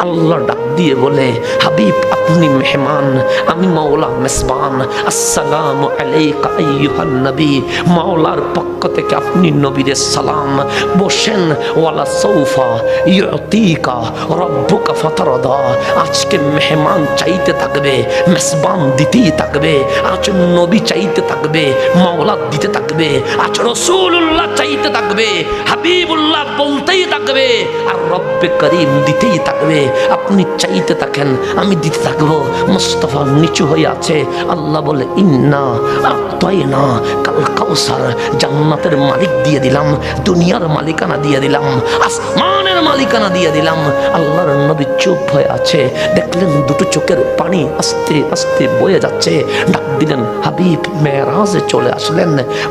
আল্লাহ ডাক দিয়ে বলে হাবিব আপনি মেহমান, আমি মাওলা মেসবান। আসসালামু আলাইকা আইয়ুহান নবী। মাওলার পক্ষ থেকে আপনি নবীর সালাম। বসেন, ওয়ালা সৌফা ইউতিকা রব্বুকা ফাতারদা। আজকে মেহমান চাইতে থাকবে, মেসবান দিতেই থাকবে, আজ নবী চাইতে থাকবে, মাওলা দিতে থাকবে, আজ রসুল্লাহ চাইতে থাকবে, হাবিবুল্লাহ বলতেই থাকবে, আর রব্বে করিম দিতেই থাকবে। আপনি চাইতে থাকেন, আমি দিতে থাকব মুস্তফা নিচু হয়ে আছে। আল্লাহ বলে, ইন্না আত্মাই না কাল কাউসার, জান্নাতের মালিক দিয়ে দিলাম, দুনিয়ার মালিকানা দিয়ে দিলাম, আসমানের মালিকানা দিয়ে দিলাম। আল্লাহর নবী চুপ হয়ে আছে। দেখলেন দুটো চোখের পানি আস্তে আস্তে বয়ে যাচ্ছে। ডাক দিলেন, হাবিব মেয়েরাজে চলে আসলেন,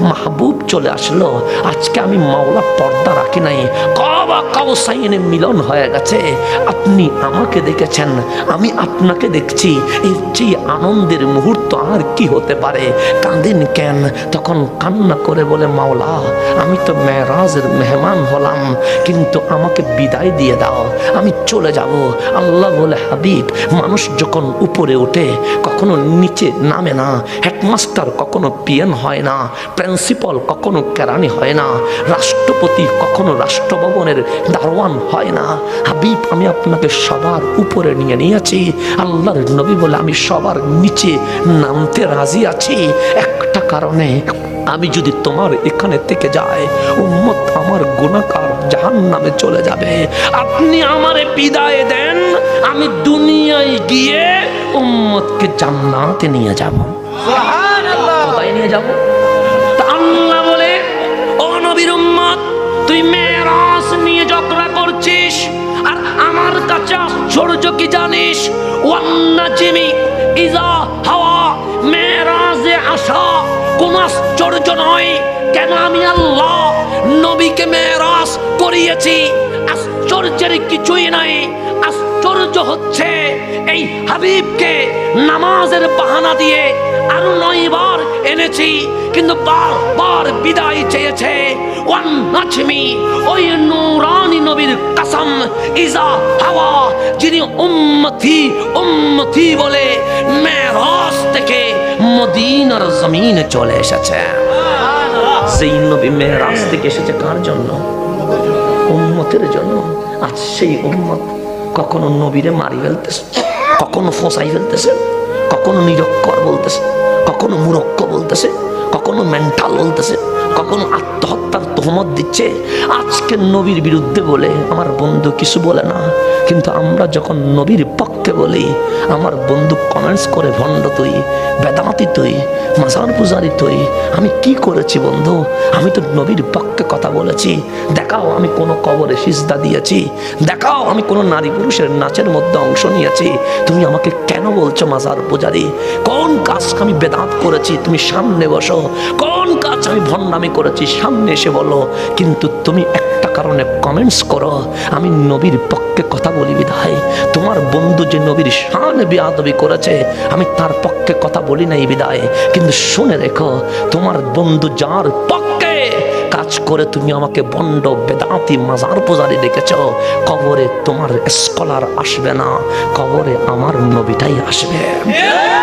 মাহবুব চলে আসলো। আজকে আমি মাওলা পর্দা রাখি নাই। কবা কাউসাইনে মিলন হয়ে গেছে। আপনি আমাকে দেখেছেন, আমি আপনাকে দেখছি এর চেয়ে আনন্দের মুহূর্ত আর কি হতে পারে? কাঁদেন কেন? তখন কান্না করে বলে, মাওলা, আমি তো মেয়েরাজের মেহমান হলাম, কিন্তু আমাকে বিদায় দিয়ে দাও, আমি চলে যাব। আল্লাহ বলে, হাবিব, মানুষ যখন উপরে ওঠে, কখনো নিচে নামে না, হেডমাস্টার কখনো পিএন হয় না, প্রিন্সিপাল কখনো কেরানি হয় না, রাষ্ট্রপতি কখনো রাষ্ট্রভবনের দারোয়ান হয় না। হাবিব, আমি আপনাকে সবার উপরে নিয়ে নিয়েছি। আল্লাহর নবী বলে আমি সবার নিচে নামতে রাজি আছি। একটা কারণে আমি যদি তোমার এখানে থেকে যাই উম্মত আমার গুণাকার জাহান নামে চলে যাবে। আপনি আমারে বিদায় দেন আমি দুনিয়ায় গিয়ে উম্মতকে জান্নাতে নিয়ে যাব। কোথায় নিয়ে যাব? তা আল্লাহ বলে ও নবীর উম্মত তুই মেরাজ আশ্চর্য কি জানিস? ওয়ান্না জিমি ইজা হাওয়া মেরাজে আসা। কোন আশ্চর্য নয় কেন আমি আল্লাহ নবীকে মেরাজ করিয়েছি। আশ্চর্যের কিছুই নাই। হচ্ছে। এই হাবিবকে নামাজের বাহানা দিয়ে আরও নয়বার এনেছি, কিন্তু বারবার বিদায় চেয়েছে। ওয়ান নাচমি, ওই নুরানি নবীর কাসম, ইজা হাওয়া, যিনি উম্মতি উম্মতি বলে মেরাজ থেকে মদিনার জমিনে চলে এসেছে। সেই নবী মেরাজ থেকে এসেছে কার জন্য? উম্মতের জন্য। আজ সেই উম্মত কখনো নবীরে মারি ফেলতেছে, কখনো ফসাই ফেলতেছে, কখনো নিরক্ষর বলতেছে, কখনো মুরক্ষ বলতেছে, কখনো মেন্টাল বলতেছে কখনো আত্মহত্যার তোহমত দিচ্ছে? আজকে নবীর বিরুদ্ধে বলে, আমার বন্ধু কিছু বলে না। কিন্তু আমরা যখন নবীর পক্ষে বলি, আমার বন্ধু কমেন্টস করে ভণ্ড তুই, বেদান্তি তুই, মাজার পূজারি তুই, আমি কি করেছি বন্ধু? আমি তো নবীর পক্ষে কথা বলেছি। দেখাও আমি কোনো কবরে সিজদা দিয়েছি। দেখাও আমি কোনো নারী পুরুষের নাচের মধ্যে অংশ নিয়েছি। তুমি আমাকে কেন বলছো মাজার পূজারি? কোন কাজ আমি বেদাত করেছি? তুমি সামনে বসো। কোন কাজ আমি ভণ্ডামি করেছি, সামনে এসে বলো, কিন্তু তুমি একটা কারণে কমেন্টস করো, আমি নবীর পক্ষে কথা বলি বিধায়। তোমার বন্ধু যে নবীর শান বিয়াদবি করেছে, আমি তার পক্ষে কথা বলি নাই বিদায় কিন্তু শুনে রেখো, তোমার বন্ধু যার পক্ষে কাজ করে তুমি আমাকে বন্ড বেদাতি মাজার পূজারি দেখেছ, কবরে তোমার স্কলার আসবে না, কবরে আমার নবীটাই আসবে।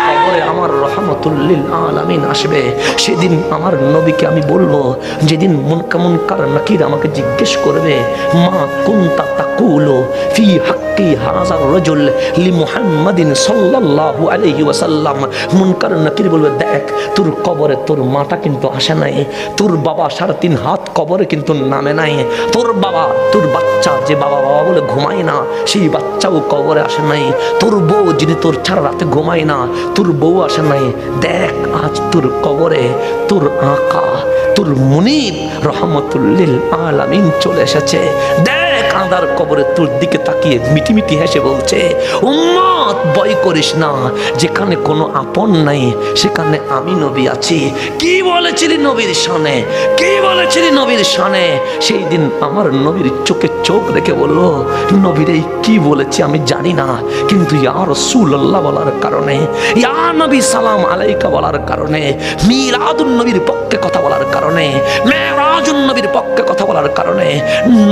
কবরে রহমতুল্লিল আলামিন আসবে। সেদিন আমার নবীকে আমি বলব, যেদিন মুনকা মুনকার নাকির আমাকে জিজ্ঞেস করবে, মা কুন্তা তাকুলো ফি হাজার রজুল লি মুহাম্মাদিন সাল্লাল্লাহু আলাইহি ওয়াসাল্লাম। মুনকার নাকির বলবে, দেখ, তোর কবরে তোর মাটা কিন্তু আসে নাই, তোর বাবা সাড়ে তিন হাত কবরে কিন্তু নামে নাই, তোর বাবা, তোর বাচ্চা যে বাবা বাবা বলে ঘুমায় না, সেই বাচ্চাও কবরে আসে নাই, তোর বউ যিনি তোর ছাড়া রাতে ঘুমায় না, তোর বউ আসে নাই। দেখ, আজ তোর কবরে তোর আঁকা, তোর মুনিব রহমতুল্লিল আলামিন চলে এসেছে। দেখ আদার কবরে তোর দিকে তাকিয়ে মিটি মিটি হেসে বলছে, উম্মত, ভয় করিস না। যেখানে কোনো আপন নাই, সেখানে আমি নবী আছি। কি বলেছিলি নবীর শানে কি বলেছিলি নবীর শানে সেই দিন আমার নবীর চোখে চোখ রেখে বলল, নবীর এই কি বলেছি আমি জানি না। কিন্তু ইয়া রসুল্লাহ বলার কারণে, ইয়া নবী সালাম আলাইকা বলার কারণে, মিলাদুন নবীর পক্ষে কথা বলার কারণে, মেরাজুন নবীর পক্ষে কথা বলার কারণে,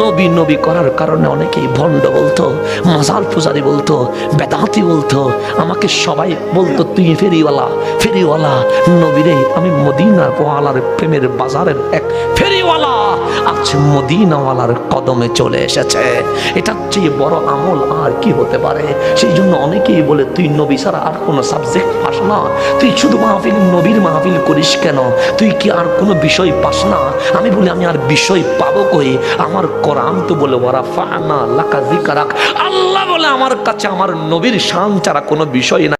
নবী নবী করার করার কারণে অনেকেই ভণ্ড বলতো মাজার পূজারি বলতো, বেদাতি বলতো, আমাকে সবাই বলতো, তুই ফেরিওয়ালা ফেরিওয়ালা, নবীরে, আমি মদিনার ওয়ালার প্রেমের বাজারের এক ফেরিওয়ালা, আজ মদিনাওয়ালার কদমে চলে এসেছে। এটার চেয়ে বড় আমল আর কি হতে পারে? সেই জন্য অনেকেই বলে, তুই নবী ছাড়া আর কোনো সাবজেক্ট পাস না। তুই শুধু মাহফিল, নবীর মাহফিল করিস কেন? তুই কি আর কোনো বিষয় পাস না? আমি বলি, আমি আর বিষয় পাবো কই? আমার কোরআন তো বলে আল্লাহ বলে আমার কাছে আমার নবীর শান ছাড়া কোনো বিষয় না